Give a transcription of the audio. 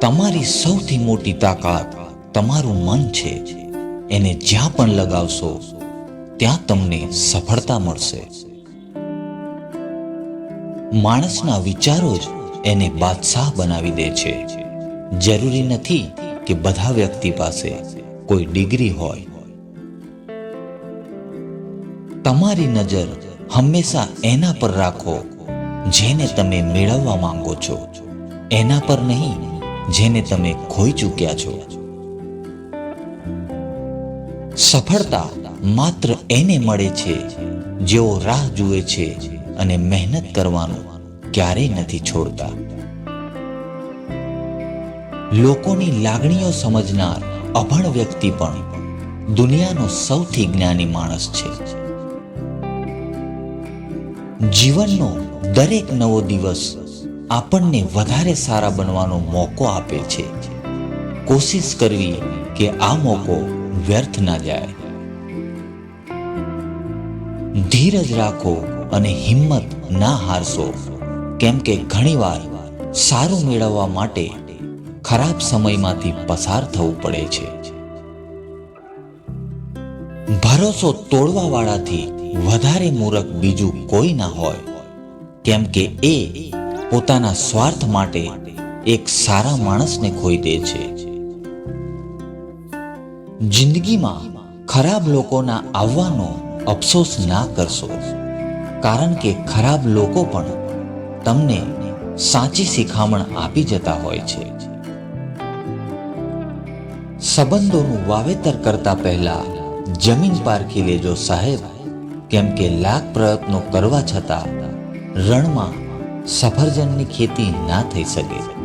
તમારી સૌથી મોટી તાકાત તમારું મન છે. એને જ્યાં પણ લગાવશો, ત્યાં તમને સફળતા મળશે. માણસના વિચારો જ એને બાદશાહ બનાવી દે છે. જરૂરી નથી કે બધા વ્યક્તિ પાસે કોઈ ડિગ્રી હોય. તમારી નજર હંમેશા એના પર રાખો, જેને તમે મેળવવા માંગો છો. એના પર નહીં જેને તમે ખોઈ ચૂક્યા છો. સફળતા માત્ર એને મળે છે, જેઓ રાહ જુએ છે અને મહેનત કરવાનું ક્યારેય નથી છોડતા. લોકોની લાગણીઓ સમજનાર અભણ વ્યક્તિ પણ દુનિયાનો સૌથી જ્ઞાની માણસ છે. જીવનનો દરેક નવો દિવસ આપણને વધારે સારા બનવાનો મોકો આપે છે. કોશિશ કરવી કે આ મોકો વ્યર્થ ના જાય. ધીરજ રાખો અને હિંમત ના હારશો. કેમ કે ઘણીવાર સારું મેળવવા માટે ખરાબ સમયમાંથી પસાર થવું પડે છે. ભરોસો તોડવા વાળાથી વધારે મૂરખ બીજું કોઈ ના હોય. કેમ કે એ પોતાના સ્વાર્થ માટે એક સારા માણસને ખોઈ દે છે. જિંદગીમાં ખરાબ લોકોના આવવાનો અફસોસ ના કરશો, કારણ કે ખરાબ લોકો પણ તમને સાચી શિખામણ આપી જતા હોય છે. સંબંધોનું વાવેતર કરતા પહેલા જમીન પારખી લેજો સાહેબ, કેમ કે લાખ પ્રયત્નો કરવા છતાં રણમાં સફરજનની ખેતી ના થઈ શકે